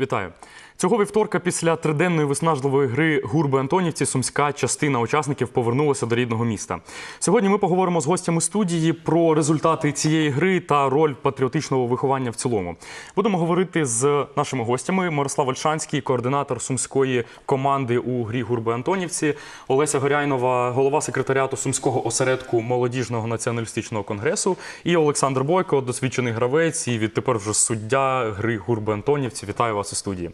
Вітаю. Цього вівторка після триденної виснажливої гри Гурби Антонівці сумська частина учасників повернулася до рідного міста. Сьогодні ми поговоримо з гостями студії про результати цієї гри та роль патріотичного виховання в цілому. Будемо говорити з нашими гостями. Мирослав Ольшанський, координатор сумської команди у грі Гурби Антонівці, Олеся Горяйнова, голова секретаріату сумського осередку молодіжного націоналістичного конгресу, і Олександр Бойко, досвідчений гравець і відтепер вже суддя гри Гурби Антонівці. Вітаю вас у студії.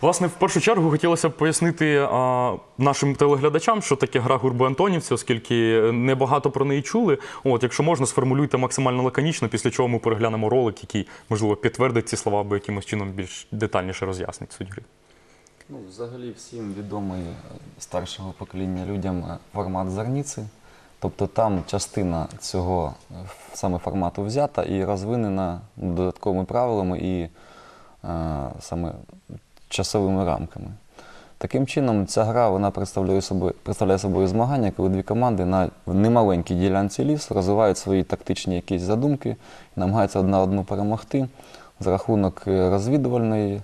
Власне, в першу чергу хотілося б пояснити а, нашим телеглядачам, що таке гра Гурби Антонівці, оскільки небагато про неї чули. От, якщо можна, сформулюйте максимально лаконічно, після чого ми переглянемо ролик, який можливо підтвердить ці слова, або якимось чином більш детальніше роз'яснить суть гри. Ну, взагалі всім відомий е, старшого покоління людям е, формат зерниці. Тобто там частина цього е, саме формату взята і розвинена додатковими правилами і саме часовими рамками. Таким чином, ця гра вона представляє собою, представляє собою змагання, коли дві команди на немаленькій ділянці лісу розвивають свої тактичні якісь задумки намагаються одна одну перемогти за рахунок е, розвідувальної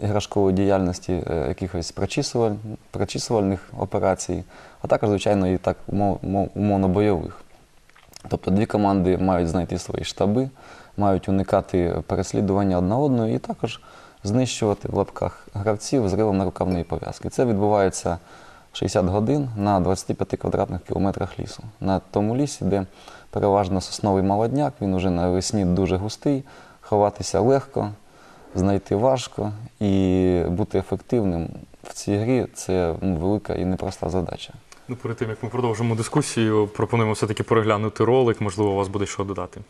іграшкової діяльності, е, якихось прочісуваль, прочісувальних операцій, а також, звичайно, і так умов- умов- умовно-бойових. Тобто дві команди мають знайти свої штаби, мають уникати переслідування одна одної і також знищувати в лапках гравців зривом на рукавної пов'язки. Це відбувається 60 годин на 25 квадратних кілометрах лісу. На тому лісі, де переважно сосновий молодняк, він уже навесні дуже густий, ховатися легко, знайти важко і бути ефективним в цій грі це ну, велика і непроста задача. Ну, перед тим як ми продовжимо дискусію, пропонуємо все-таки переглянути ролик. Можливо, у вас буде що додати.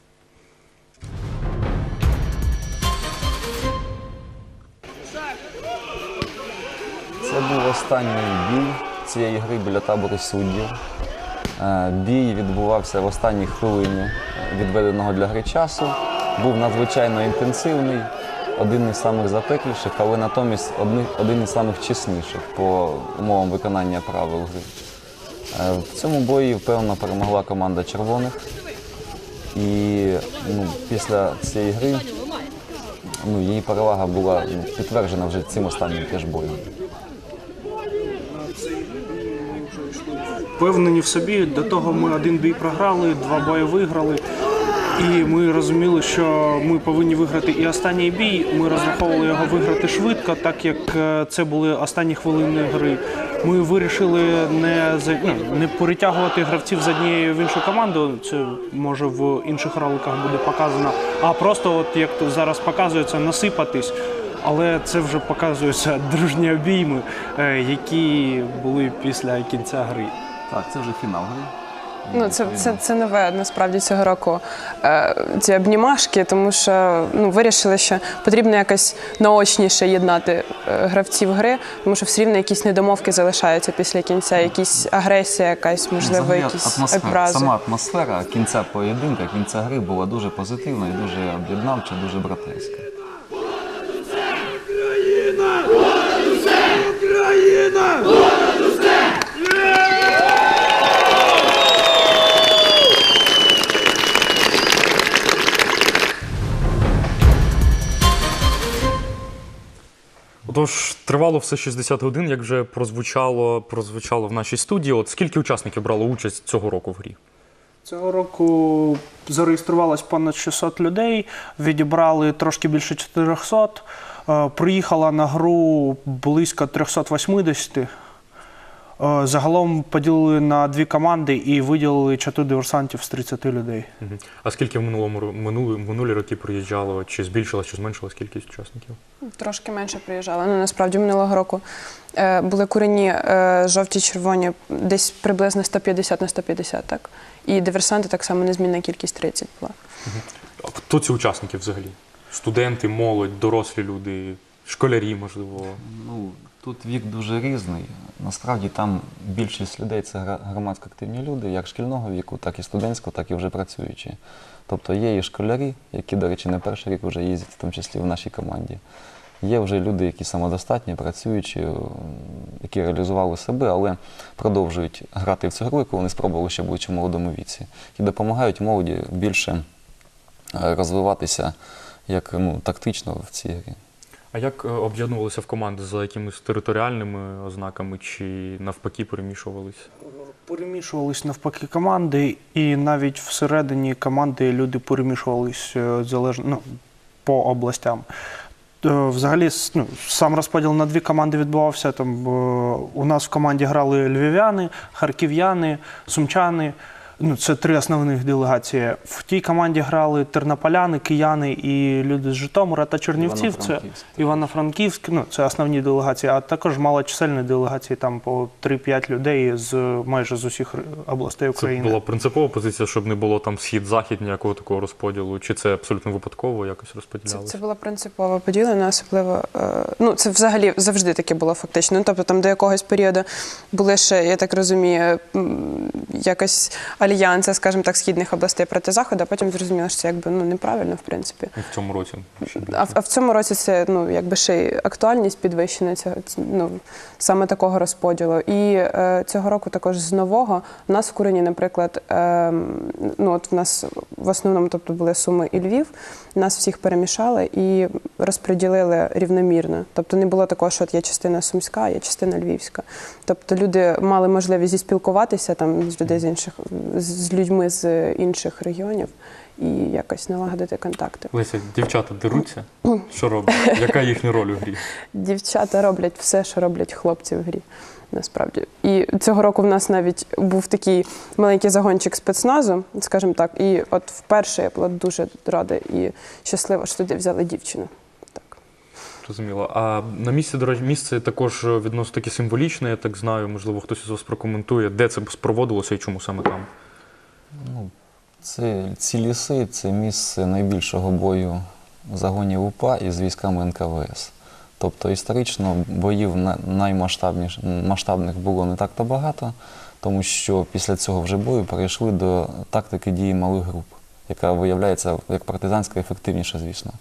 Це був останній бій цієї гри біля табору суддів. Е, Бій відбувався в останній хвилині е, відведеного для гри часу. Був надзвичайно інтенсивний, один із самих запекліших, але натомість один із самих чесніших по умовам виконання правил гри. Е, В цьому бої впевнено перемогла команда червоних. І ну, після цієї гри ну, її перевага була ну, підтверджена вже цим останнім теж боєм. впевнені в собі. До того ми один бій програли, два бої виграли. І ми розуміли, що ми повинні виграти і останній бій. Ми розраховували його виграти швидко, так як е, це були останні хвилини гри. Ми вирішили не за- ну, не перетягувати гравців з однієї в іншу команду. Це може в інших роликах буде показано. А просто, от як зараз показується, насипатись. Але це вже показуються дружні обійми, е, які були після кінця гри. Так, це вже фінал гри. Ну, це, це, це нове насправді цього року е, ці обнімашки, тому що ну, вирішили, що потрібно якось наочніше єднати е, гравців гри, тому що все рівно якісь недомовки залишаються після кінця, якісь агресія, якась, можливо, Взагалі, якісь атмосфера, образи. сама атмосфера кінця поєдинка, кінця гри була дуже позитивна і дуже об'єднавча, дуже братерська. Отож, тривало все 60 годин, як вже прозвучало, прозвучало в нашій студії. От скільки учасників брало участь цього року в грі? Цього року зареєструвалось понад 600 людей, відібрали трошки більше 400. Е, Приїхала на гру близько 380. Е, Загалом поділили на дві команди і виділили 4 диверсантів з 30 людей. Мгм. А скільки в минулому ро- минулі, минулі роки приїжджало? Чи збільшилась, чи зменшилась кількість учасників? Трошки менше приїжджали. Ну насправді минулого року е, були курені е, жовті, червоні, десь приблизно 150 на 150, так? І диверсанти так само незмінна кількість 30 була. А Хто ці учасники взагалі? Студенти, молодь, дорослі люди, школярі, можливо. Ну, тут вік дуже різний. Насправді там більшість людей це громадсько активні люди, як шкільного віку, так і студентського, так і вже працюючі. Тобто є і школярі, які, до речі, не перший рік вже їздять, в тому числі в нашій команді. Є вже люди, які самодостатні, працюючі, які реалізували себе, але продовжують грати в цю гру, яку вони спробували ще будучи в молодому віці, і допомагають молоді більше е, розвиватися як ну, тактично в цій грі. А як е, об'єднувалися в команди за якимись територіальними ознаками чи навпаки перемішувалися? Перемішувались навпаки команди, і навіть всередині команди люди перемішувались е, залежно ну, по областям. Е, Взагалі, ну, сам розподіл на дві команди відбувався. Там, у нас в команді грали львів'яни, харків'яни, сумчани. Ну, це три основних делегації. В тій команді грали тернополяни, кияни і люди з Житомира та Чернівців. Це Івано-Франківськ. Ну це основні делегації, а також малочисельні делегації, там по 3-5 людей з майже з усіх областей Це України. була принципова позиція, щоб не було там схід-захід ніякого такого розподілу, чи це абсолютно випадково якось Це, розподілялося? це було принципово поділено, особливо. Е, ну, це взагалі завжди таке було фактично. Ну, тобто там до якогось періоду були ще, я так розумію, якось альянси, скажімо так, східних областей проти заходу, а потім зрозуміло, що це якби ну неправильно, в принципі. В цьому році. А, в- а в цьому році це ну якби ще й актуальність підвищена цього ну саме такого розподілу. І е, цього року також з нового у нас в Курині, наприклад, е, ну от в нас в основному, тобто були Суми і Львів. Нас всіх перемішали і розподілили рівномірно. Тобто не було такого, що от є частина сумська, є частина львівська. Тобто люди мали можливість зіспілкуватися там з людей з інших з- з людьми з інших регіонів і якось налагодити контакти. Леся, дівчата деруться? Що роблять? Яка їхня роль у грі? Дівчата роблять все, що роблять хлопці в грі. Насправді. І цього року в нас навіть був такий маленький загончик спецназу, скажімо так. І от вперше я була дуже рада і щаслива, що туди взяли дівчину. Так. Зрозуміло. А на місці, до речі, місце також відносно таке символічне, я так знаю. Можливо, хтось із вас прокоментує, де це проводилося і чому саме там. Ну, це, ці ліси це місце найбільшого бою загонів УПА із військами НКВС. Тобто історично боїв на- наймасштабніш- масштабних було не так-то багато, тому що після цього вже бою перейшли до тактики дії малих груп, яка виявляється як партизанська ефективніша, звісно.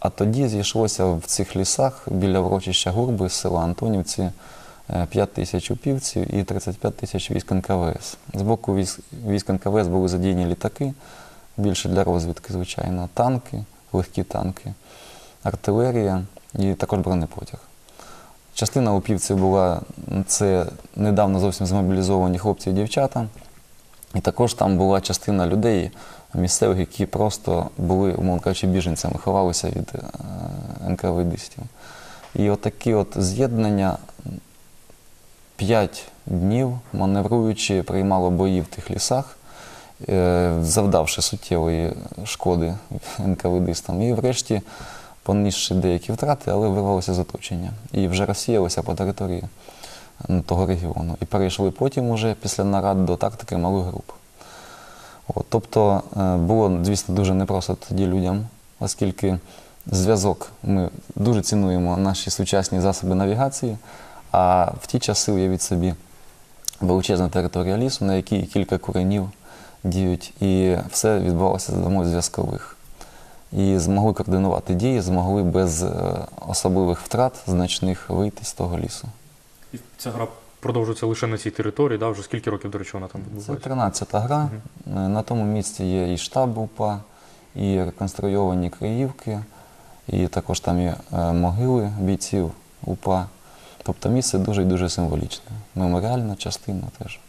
А- тоді зійшлося в цих лісах біля урочища Гурби з села Антонівці 5 тисяч упівців і 35 тисяч військ НКВС. З боку військ НКВС були задіяні літаки, більше для розвідки, звичайно, танки, легкі танки, артилерія і також бронепотяг. Частина упівців була це недавно зовсім змобілізовані хлопці і дівчата. І також там була частина людей місцевих, які просто були, умовно кажучи, біженцями, ховалися від е, НКВДистів. І отакі от з'єднання п'ять днів, маневруючи, приймало бої в тих лісах, е, завдавши суттєвої шкоди НКВДистам. І врешті, понісши деякі втрати, але вирвалося з оточення. І вже розсіялося по території того регіону. І перейшли потім уже після нарад до тактики малих груп. От, тобто е, було, звісно, дуже непросто тоді людям, оскільки зв'язок ми дуже цінуємо наші сучасні засоби навігації, а в ті часи, уявіть собі, величезна територія лісу, на якій кілька коренів діють, і все відбувалося за допомогою зв'язкових. І змогли координувати дії, змогли без е, особливих втрат значних вийти з того лісу. І ця гра продовжується лише на цій території, да? вже скільки років, до речі, вона там Це відбувається? 13-та гра. Е, На тому місці є і штаб УПА, і реконструйовані Криївки, і також там є е, могили бійців УПА. Тобто місце дуже і дуже символічне. Меморіальна частина теж.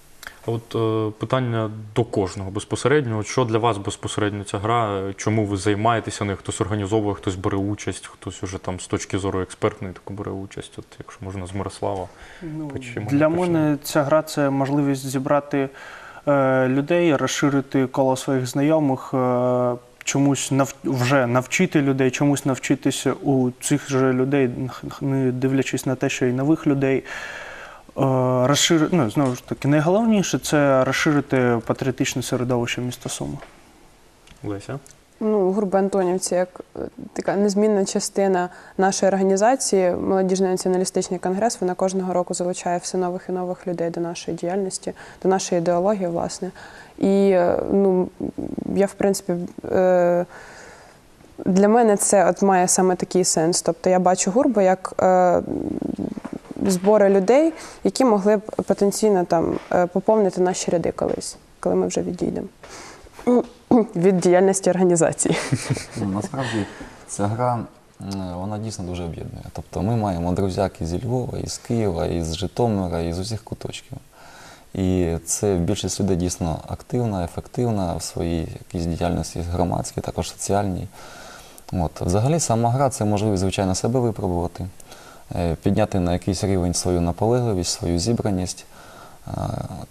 От е, питання до кожного безпосередньо. От Що для вас безпосередньо ця гра? Чому ви займаєтеся нею? Хтось організовує, хтось бере участь, хтось уже там з точки зору експертної таку бере участь. От якщо можна з Мирослава. Ну, Почему для мене ця гра це можливість зібрати е, людей, розширити коло своїх знайомих, е, чомусь нав... вже навчити людей, чомусь навчитися у цих же людей, не дивлячись на те, що і нових людей. Е, розшир... ну, знову ж таки, найголовніше це розширити патріотичне середовище міста Суми. Леся. Ну, Гурба Антонівці як е, така незмінна частина нашої організації, молодіжний націоналістичний конгрес, вона кожного року залучає все нових і нових людей до нашої діяльності, до нашої ідеології, власне. І е, ну, я, в принципі, е, для мене це от має саме такий сенс. Тобто я бачу гурбу як е, збори людей, які могли б потенційно там е, поповнити наші ряди колись, коли ми вже відійдемо від діяльності організації. Ну, Насправді ця гра Вона дійсно дуже об'єднує. Тобто ми маємо друзяк із Львова, із Києва, із Житомира, із усіх куточків. І це більшість людей дійсно активна, ефективна в своїй якійсь діяльності громадській, також соціальній. От. Взагалі сама гра це можливість, звичайно, себе випробувати, підняти на якийсь рівень свою наполегливість, свою зібраність, е,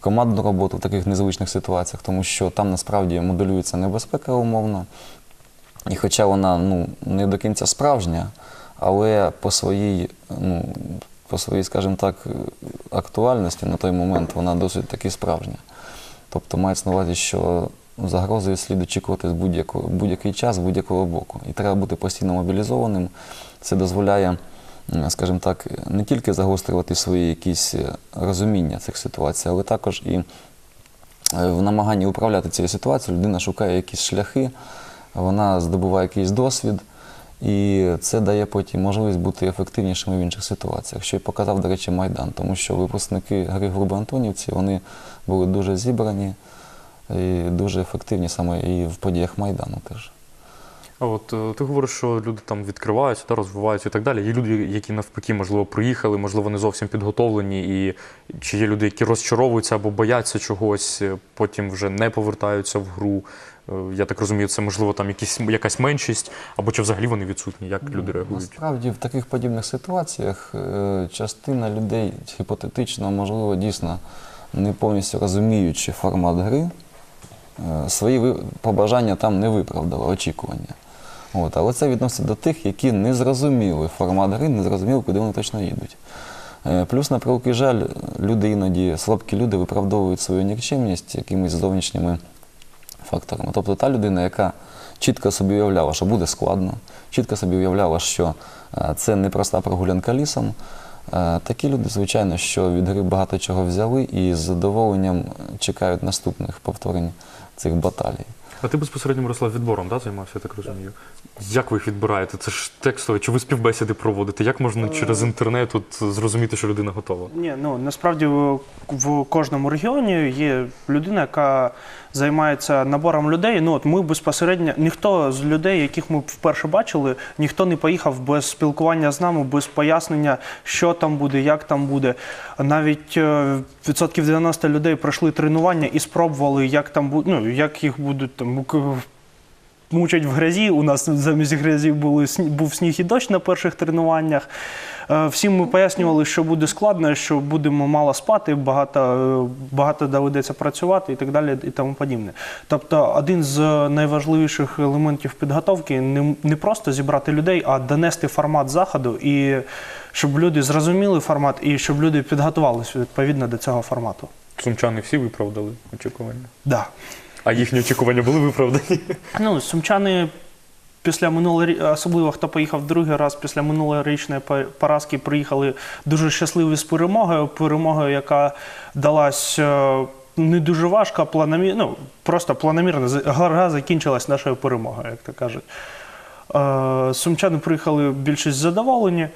командну роботу в таких незвичних ситуаціях, тому що там насправді моделюється небезпека умовно. І хоча вона ну, не до кінця справжня, але по своїй, ну, по своїй, скажімо так, актуальності на той момент вона досить таки справжня. Тобто мається на увазі, що загрози слід очікувати з будь-який час, з будь-якого боку. І треба бути постійно мобілізованим. Це дозволяє, скажімо так, не тільки загострювати свої якісь е, розуміння цих ситуацій, але також і е, в намаганні управляти цією ситуацією людина шукає якісь шляхи, вона здобуває якийсь досвід, і це дає потім можливість бути ефективнішими в інших ситуаціях, що й показав, до речі, Майдан, тому що випускники гри Груби Антонівці вони були дуже зібрані і дуже ефективні саме і в подіях Майдану теж. От е, ти говориш, що люди там відкриваються та розвиваються і так далі. Є люди, які навпаки, можливо, приїхали, можливо, не зовсім підготовлені, і чи є люди, які розчаровуються або бояться чогось, е, потім вже не повертаються в гру. Е, Я так розумію, це можливо там якісь якась меншість, або чи взагалі вони відсутні, як люди реагують? Насправді в таких подібних ситуаціях частина людей гіпотетично, можливо, дійсно не повністю розуміючи формат гри, свої побажання там не виправдали, очікування. От, але це відноситься до тих, які не зрозуміли формат гри, не зрозуміли, куди вони точно їдуть. Е, Плюс, на превеликий жаль, люди іноді, слабкі люди виправдовують свою нікчемність якимись зовнішніми факторами. Тобто та людина, яка чітко собі уявляла, що буде складно, чітко собі уявляла, що е, це не проста прогулянка лісом. е, Такі люди, звичайно, що від гри багато чого взяли і з задоволенням чекають наступних повторень цих баталій. А ти безпосередньо Мирослав відбором да, займався, я так розумію. Як ви їх відбираєте? Це ж текстове, чи ви співбесіди проводите? Як можна через інтернет от, зрозуміти, що людина готова? Ні, ну насправді в, в кожному регіоні є людина, яка займається набором людей. Ну от ми безпосередньо ніхто з людей, яких ми вперше бачили, ніхто не поїхав без спілкування з нами, без пояснення, що там буде, як там буде. Навіть е, відсотків 90 людей пройшли тренування і спробували, як там ну як їх будуть там. Мучать в грязі. У нас замість грязі були, був сніг і дощ на перших тренуваннях. Е, Всім ми пояснювали, що буде складно, що будемо мало спати, багато, е, багато доведеться працювати і так далі, і тому подібне. Тобто, один з найважливіших елементів підготовки не, не просто зібрати людей, а донести формат заходу і щоб люди зрозуміли формат і щоб люди підготувалися відповідно до цього формату. Сумчани всі виправдали очікування. Да. А їхні очікування були виправдані? Ну, сумчани після минулої, особливо хто поїхав другий раз після минулорічної по- поразки, приїхали дуже щасливі з перемогою. Перемогою, яка далась е, не дуже важко, планомір, ну, просто планомірно. Гра закінчилась нашою перемогою, як то кажуть. Е, Сумчани приїхали більшість задоволені,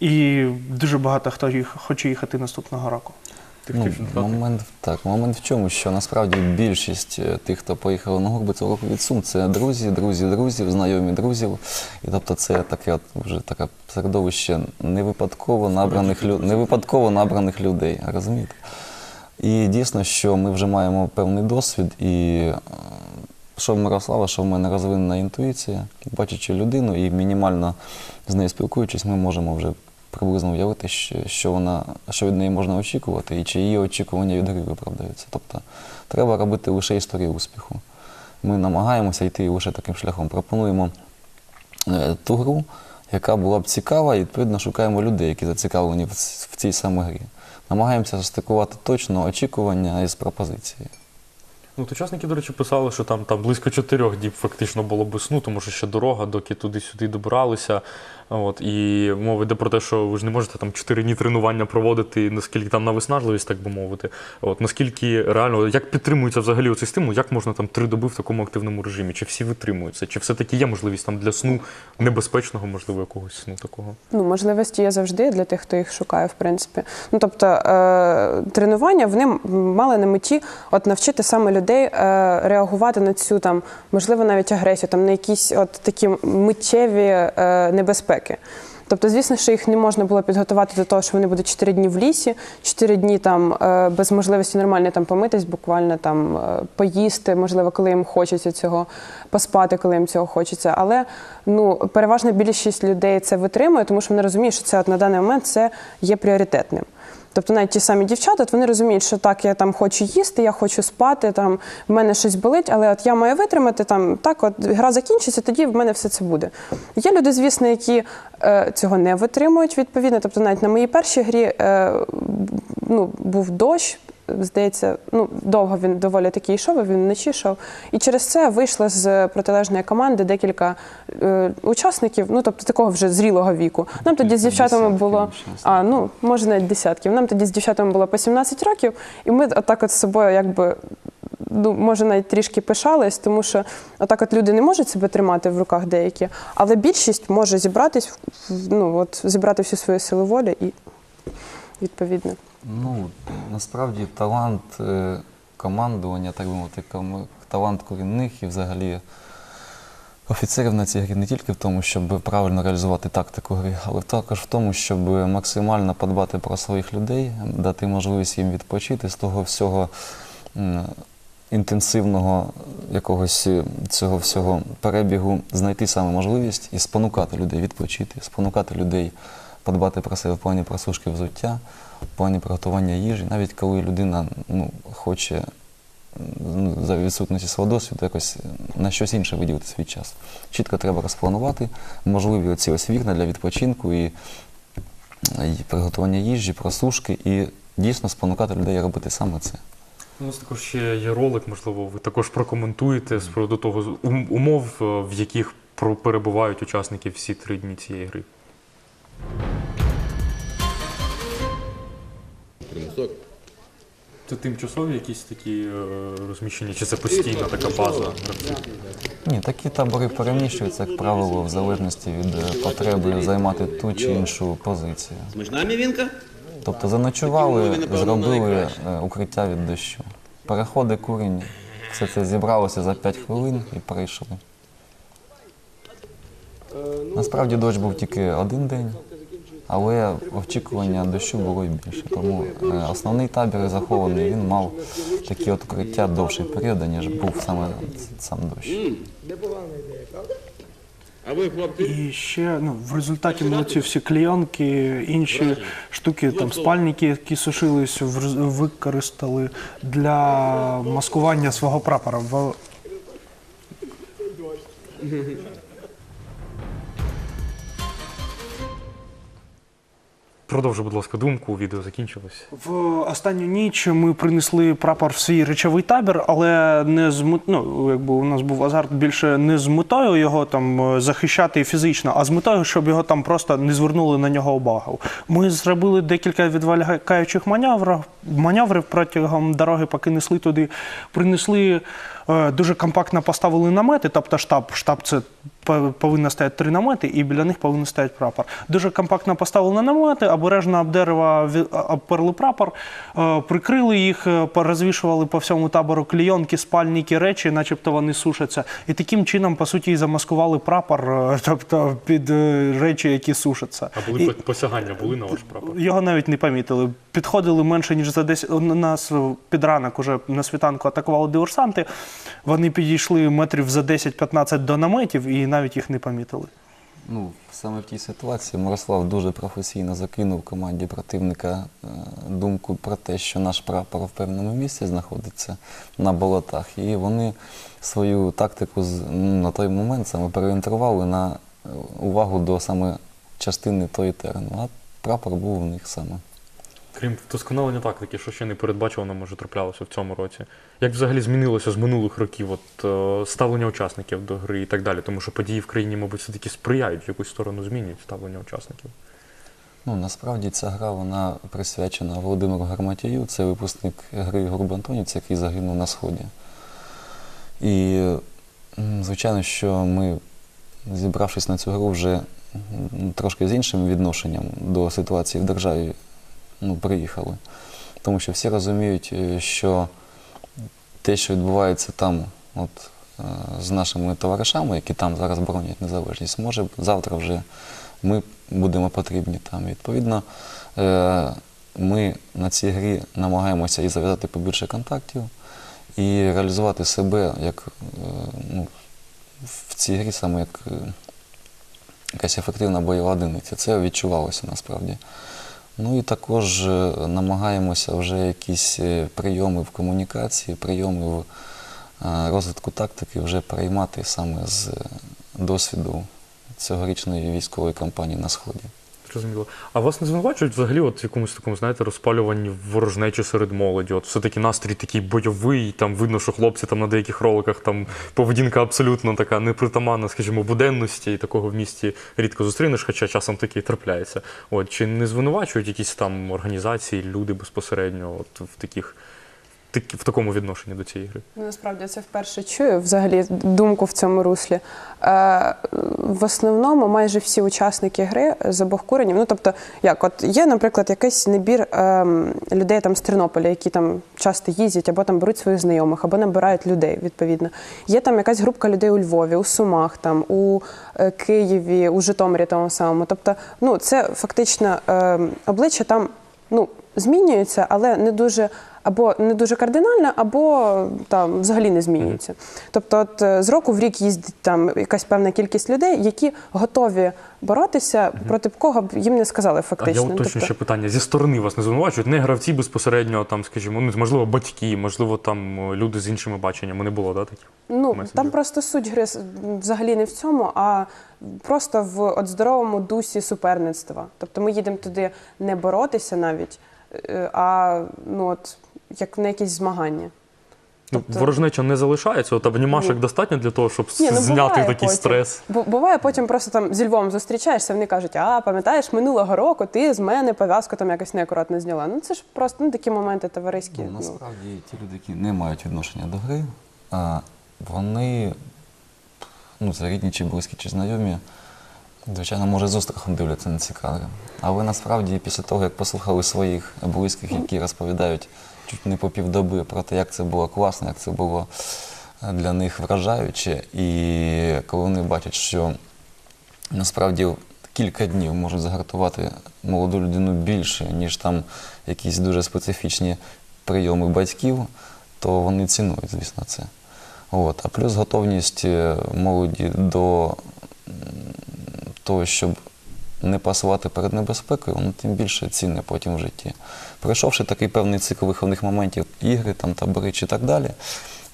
і дуже багато хто їх хоче їхати наступного року. Ну, момент, так, момент в чому, що насправді більшість е, тих, хто поїхав на гурби цього року від Сум, це друзі, друзі, друзів, знайомі друзів. І тобто це таке от вже таке середовище не випадково набраних, не випадково набраних людей, розумієте? І дійсно, що ми вже маємо певний досвід, і е, що в Мирослава, що в мене розвинена інтуїція, бачачи людину і мінімально з нею спілкуючись, ми можемо вже приблизно уявити, що, вона, що від неї можна очікувати, і чи її очікування від гри виправдаються. Тобто треба робити лише історію успіху. Ми намагаємося йти лише таким шляхом. Пропонуємо е, ту гру, яка була б цікава, і відповідно шукаємо людей, які зацікавлені в, цій саме грі. Намагаємося стикувати точно очікування із пропозицією. Ну, учасники, до речі, писали, що там, там близько чотирьох діб фактично було без сну, тому що ще дорога, доки туди-сюди добиралися. От, і мова йде про те, що ви ж не можете там 4 дні тренування проводити, наскільки там на виснажливість, так би мовити. От, наскільки реально, як підтримується взагалі цей стимул, як можна там три доби в такому активному режимі? Чи всі витримуються? Чи все-таки є можливість там для сну небезпечного, можливо, якогось сну такого? Ну, можливості є завжди для тих, хто їх шукає, в принципі. Ну тобто е, тренування вони мали на меті от навчити саме людей е, реагувати на цю там, можливо, навіть агресію, там на якісь от такі миттєві е, небезпеки. Тобто, звісно, що їх не можна було підготувати до того, що вони будуть 4 дні в лісі, 4 дні там е, без можливості нормально там помитись, буквально там е, поїсти, можливо, коли їм хочеться цього, поспати, коли їм цього хочеться. Але ну переважна більшість людей це витримує, тому що вони розуміють, що це от на даний момент це є пріоритетним. Тобто навіть ті самі дівчата, вони розуміють, що так, я там хочу їсти, я хочу спати, там в мене щось болить, але от я маю витримати там так, от гра закінчиться, тоді в мене все це буде. Є люди, звісно, які е, цього не витримують відповідно. Тобто, навіть на моїй першій грі е, ну, був дощ. Здається, ну довго він доволі таки йшов, він вночі йшов. І через це вийшло з протилежної команди декілька е, учасників, ну тобто такого вже зрілого віку. Нам тоді з дівчатами було а ну може навіть десятків. Нам тоді з дівчатами було по 17 років, і ми отак от з собою, якби. Ну, може, навіть трішки пишались, тому що отак от люди не можуть себе тримати в руках деякі, але більшість може зібратись, ну, от, зібрати всю свою силу волі і відповідно. Ну, насправді талант е, командування, так би мовити, талант корінних і взагалі офіцерів на цій грі не тільки в тому, щоб правильно реалізувати тактику гри, але також в тому, щоб максимально подбати про своїх людей, дати можливість їм відпочити з того всього інтенсивного якогось е, цього всього перебігу, знайти саме можливість і спонукати людей відпочити, спонукати людей подбати про себе в плані просушки взуття, в плані приготування їжі, навіть коли людина ну, хоче за відсутності свого досвіду якось на щось інше виділити свій час. Чітко треба розпланувати можливі оці ось вікна для відпочинку і, і приготування їжі, просушки, і дійсно спонукати людей робити саме це. У нас також ще є ролик, можливо, ви також прокоментуєте з приводу того умов, е, в яких перебувають учасники всі три дні цієї гри. Примусок. Це тимчасові якісь такі е, розміщення, чи це постійна така база? Ні, такі табори переміщуються, як правило, в залежності від е, потреби займати ту чи іншу позицію. Тобто заночували, зробили е, укриття від дощу. Переходи, курінь, все це зібралося за 5 хвилин і перейшли. Насправді дощ був тільки один день, але очікування дощу було і більше. Тому е, основний табір захований, він мав такі от укриття довший період, ніж був саме сам дощ. І ще ну, в результаті ми ці всі клейонки, інші штуки, там спальники, які сушились, використали для маскування свого прапора. Продовжуй, будь ласка, думку, відео закінчилось. В останню ніч ми принесли прапор в свій речовий табір, але не з ну, якби у нас був азарт більше не з метою його там е, захищати фізично, а з метою, щоб його там просто не звернули на нього увагу. Ми зробили декілька відволікаючих маневрів, маневрів протягом дороги, поки несли туди. Принесли дуже компактно поставили намети, тобто штаб. Штаб це по- повинно стояти три намети, і біля них повинен стояти прапор. Дуже компактно поставили намети, обережно об дерево ві- обперли прапор, е, прикрили їх, е, порозвішували по всьому табору клійонки, спальники, речі, начебто вони сушаться. І таким чином, по суті, і замаскували прапор, е, тобто під е, речі, які сушаться. А були І- посягання були на ваш прапор? його навіть не помітили. Підходили менше ніж за 10... Нас під ранок уже на світанку атакували диверсанти. Вони підійшли метрів за 10-15 до наметів і навіть їх не помітили. Ну, саме в тій ситуації Мирослав дуже професійно закинув команді противника е, думку про те, що наш прапор в певному місці знаходиться на болотах. І вони свою тактику на той момент саме переорієнтували на е, увагу до саме частини тої терену. А прапор був у них саме. Крім вдосконалення тактики, що ще не передбачувано, може, траплялося в цьому році. Як взагалі змінилося з минулих років от, е, ставлення учасників до гри і так далі? Тому що події в країні, мабуть, все-таки сприяють, в якусь сторону змінюють ставлення учасників. Ну, насправді ця гра вона присвячена Володимиру Гарматію, це випускник гри Гурб Антонівці, який загинув на Сході. І, звичайно, що ми, зібравшись на цю гру, вже трошки з іншим відношенням до ситуації в державі ну, приїхали. Тому що всі розуміють, е, що те, що відбувається там, от, е, з нашими товаришами, які там зараз боронять незалежність, може завтра вже ми будемо потрібні там. Відповідно, е, ми на цій грі намагаємося і зав'язати побільше контактів, і реалізувати себе як ну, в цій грі саме як якась ефективна бойова одиниця. Це відчувалося насправді. Ну і також е, намагаємося вже якісь е, прийоми в комунікації, прийоми в е, розвитку тактики вже переймати саме з досвіду цьогорічної військової кампанії на Сході. Зрозуміло. А вас не звинувачують взагалі от в якомусь такому, знаєте, розпалюванні ворожнечі серед молоді? От все-таки настрій такий бойовий, там видно, що хлопці там на деяких роликах там поведінка абсолютно така непритаманна, скажімо, буденності, і такого в місті рідко зустрінеш, хоча часом таке і трапляється. От чи не звинувачують якісь там організації, люди безпосередньо от в таких так- в такому відношенні до цієї гри? Ну, Насправді це вперше чую взагалі думку в цьому руслі. Е, в основному майже всі учасники гри з обох куренів. Ну тобто, як от є, наприклад, якийсь набір ем, людей там з Тернополя, які там часто їздять, або там беруть своїх знайомих, або набирають людей. Відповідно, є там якась групка людей у Львові, у Сумах, там у е, Києві, у Житомирі тому самому. Тобто, ну це фактично ем, обличчя там ну, змінюється, але не дуже або не дуже кардинально, або там взагалі не змінюється. Тобто, от е, з року в рік їздить там якась певна кількість людей, які готові боротися проти кого б їм не сказали А фактично. я уточню Тобто- ще питання. Зі сторони вас не звинувачують, не гравці безпосередньо, там, скажімо, ну, можливо, батьки, можливо, там е, люди з іншими баченнями. Не було, да, таких? Ну меседжів. там просто суть гри взагалі не в цьому, а просто в от здоровому дусі суперництва. Тобто ми їдемо туди не боротися навіть, е, а ну от як на якісь змагання. Ну, Тобто- ворожнеча не залишається, от обнімашок Ні. достатньо для того, щоб Ні, ну, зняти такий потім. стрес. Бу- Буває, потім просто там зі Львом зустрічаєшся, вони кажуть, а пам'ятаєш, минулого року ти з мене пов'язку там якось неакуратно зняла. Ну це ж просто ну, такі моменти товариські. Ну, Ну, насправді ті люди, які не мають відношення до гри, а, вони, ну, це рідні чи близькі, чи знайомі, звичайно, може, з острахом дивляться на ці кадри. Але насправді, після того, як послухали своїх близьких, які розповідають чуть не по півдоби про те, як це було класно, як це було е, для них вражаюче, і коли вони бачать, що насправді кілька днів можуть загартувати молоду людину більше, ніж там якісь дуже специфічні прийоми батьків, то вони цінують, звісно, це. От. А плюс готовність е, молоді до того, щоб не пасувати перед небезпекою, воно тим більше цінне потім в житті. Пройшовши такий певний цикл виховних моментів, ігри, там, табори чи так далі,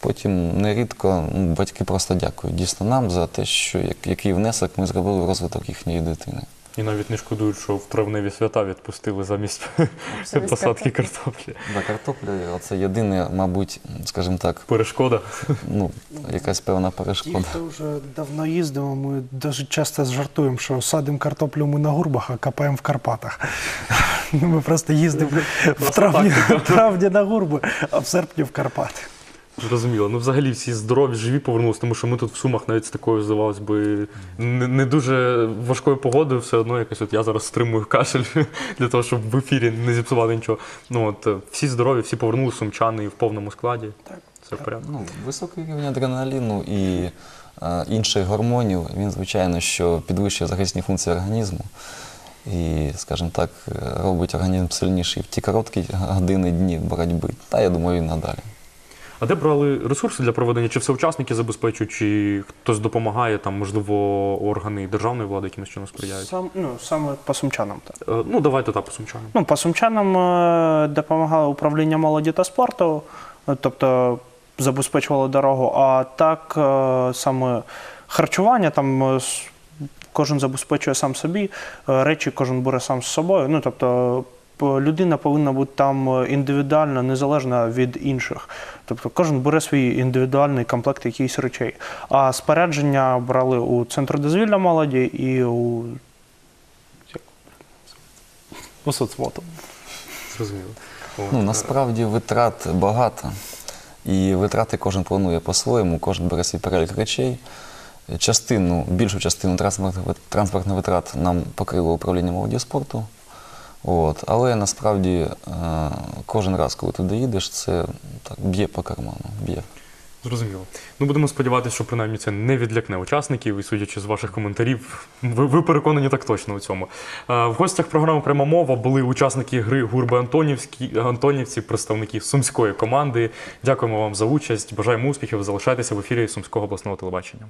потім нерідко ну, батьки просто дякують дійсно нам за те, що як- який внесок ми зробили в розвиток їхньої дитини. І навіть не шкодують, що в травневі свята відпустили замість посадки картоплі. картоплі. За картоплю це єдине, мабуть, скажімо так, Перешкода. ну, якась певна Ті, перешкода. хто вже давно їздимо, ми дуже часто жартуємо, що садимо картоплю ми на гурбах, а копаємо в Карпатах. Ми просто їздимо в травні, в травні на гурби, а в серпні в Карпати. Зрозуміло. Ну, взагалі всі здорові, живі повернулися, тому що ми тут в Сумах навіть з такою, здавалось би, не, не дуже важкою погодою, все одно якось от я зараз стримую кашель для того, щоб в ефірі не зіпсувати нічого. Ну от всі здорові, всі повернулися сумчани в повному складі. Так. Все в порядку. Ну, високий рівень адреналіну і е, інших гормонів, він, звичайно, що підвищує захисні функції організму і, скажімо так, е, робить організм сильніший в ті короткі години, дні боротьби. Та я думаю, і надалі. А де брали ресурси для проведення? Чи все учасники забезпечують, чи хтось допомагає, там, можливо, органи державної влади якимось чином сприяють? Сам, ну, саме по сумчанам. Так. Е, Ну, давайте так, по сумчанам. Ну, по сумчанам е, допомагало управління молоді та спорту, е, тобто забезпечувало дорогу. А так е, саме харчування там е, с- кожен забезпечує сам собі, е, речі кожен бере сам з собою. Ну, тобто людина повинна бути там е, індивідуальна, незалежна від інших. Тобто кожен бере свій індивідуальний комплект якихось речей. А спорядження брали у центру дозвілля молоді і у, у соцвоту. Зрозуміло. Ну, е, насправді витрат багато. І витрати кожен планує по-своєму, кожен бере свій перелік речей. Частину, більшу частину транспортних, витрат нам покрило управління молоді спорту. От. Але насправді е, кожен раз, коли туди їдеш, це так, б'є по карману. Б'є. Зрозуміло. Ну будемо сподіватися, що принаймні це не відлякне учасників, і судячи з ваших коментарів, ви, ви переконані так точно у цьому. Е, В гостях програми Пряма мова були учасники гри Гурби Антонівські Антонівці, представники сумської команди. Дякуємо вам за участь. Бажаємо успіхів. Залишайтеся в ефірі Сумського обласного телебачення.